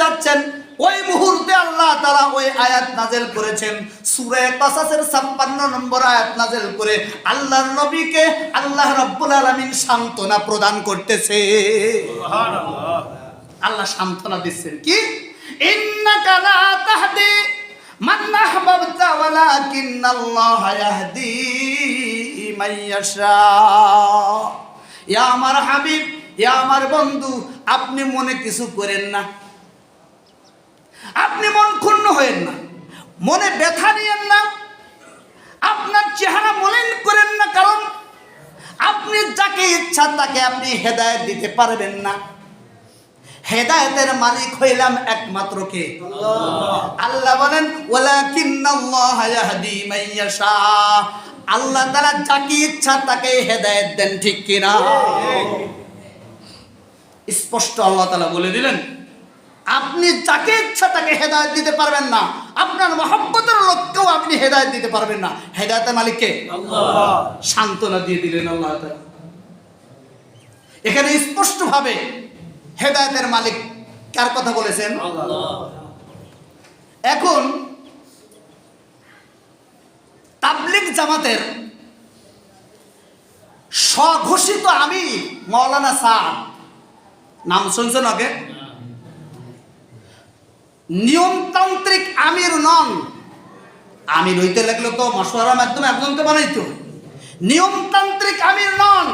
তাআলা ওই মুহূর্তে আল্লাহ তারা ওই আয়াত নাজেল করেছেন। সূরা কাসাসের 56 নম্বর আয়াত নাজেল করে আল্লাহর নবীকে আল্লাহ রাব্বুল আলামিন সান্ত্বনা প্রদান করতেছে। আল্লাহ সান্ত্বনা দিচ্ছেন। কি? ইন্নাকা লা তাহদি মান আহবাবতা ওয়ালাকিন্নাল্লাহ ইয়াহদি মান ইয়াশা। ইয়া আমার হাবিব ইয়া আমার বন্ধু আপনি মনে কিছু করেন না। আপনি মন ক্ষুণ্ণ হয়েন না। মনে ব্যথা নিয়েন না। আপনার চেহারা মলিন করেন না কারণ আপনি যাকে ইচ্ছা তাকে আপনি হেদায়েত দিতে পারবেন না। হেদায়েতের মালিক হইলাম একমাত্র কে? আল্লাহ। বলেন আল্লাহ তাআলা যাকে ইচ্ছা তাকে হেদায়েত দেন ঠিক কিনা? স্পষ্ট আল্লাহ তাআলা বলে দিলেন আপনি যাকে ইচ্ছা তাকে হেদায়েত দিতে পারবেন না। আপনার মহব্বতের লোককেও আপনি হেদায়েত দিতে পারবেন না। হেদায়তের মালিককে সান্ত্বনা দিয়ে দিলেন আল্লাহ। এখানে স্পষ্টভাবে হেদায়তের মালিক কার কথা বলেছেন? এখন তাবলিগ জামাতের স্বঘোষিত আমি মৌলানা সাহ নাম শুনছেন আগে? নিয়মতান্ত্রিক আমির নন। আমির হইতে লাগলে তো মশওয়ারার মাধ্যমে একজন তো বানাইতো। নিয়মতান্ত্রিক আমির নন,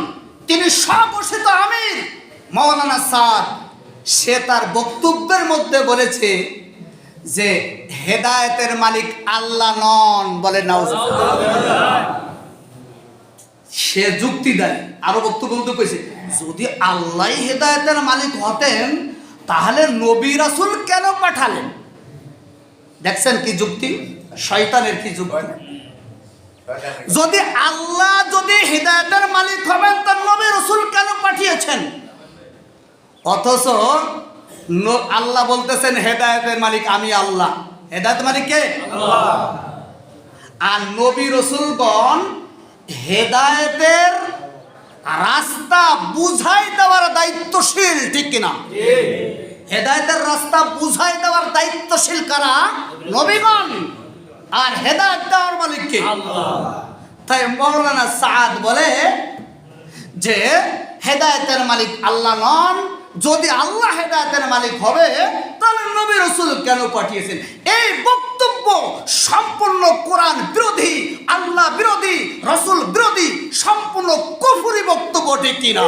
তিনি স্বঘোষিত আমির। মৌলানা সাদ, সে তার বক্তব্যের মধ্যে বলেছে যে, হেদায়েতের মালিক আল্লাহ নন বলে নাউজ সে যুক্তি দেয়। আরও বক্তব্য যদি আল্লাহ হেদায়েতের মালিক হতেন তাহলে নবী রাসূল কেন পাঠালেন? দেখছেন কি যুক্তি? শয়তানের কি যুক্তি? যদি আল্লাহ যদি হৃদায়তের মালিক হবেন তার নবী রসুল কেন পাঠিয়েছেন? অথচ আল্লাহ বলতেছেন হেদায়তের মালিক আমি আল্লাহ। হেদায়ত মালিক কে? আর নবী রসুলগণ হেদায়েতের রাস্তা বুঝাই দেওয়ার দায়িত্বশীল ঠিক কিনা? হেদায়তের রাস্তা বুঝাই দেওয়ার দায়িত্বশীল কারা? নবীগণ। আর হেদায়েত দেওয়ার মালিক কে? তাই মৌলানা সাদ বলে যে হেদায়েতের মালিক আল্লাহ নন। যদি আল্লাহ হেদায়তের মালিক হবে তাহলে নবী রসুল কেন পাঠিয়েছেন? এই বক্তব্য সম্পূর্ণ কোরআন বিরোধী ঠিক কিনা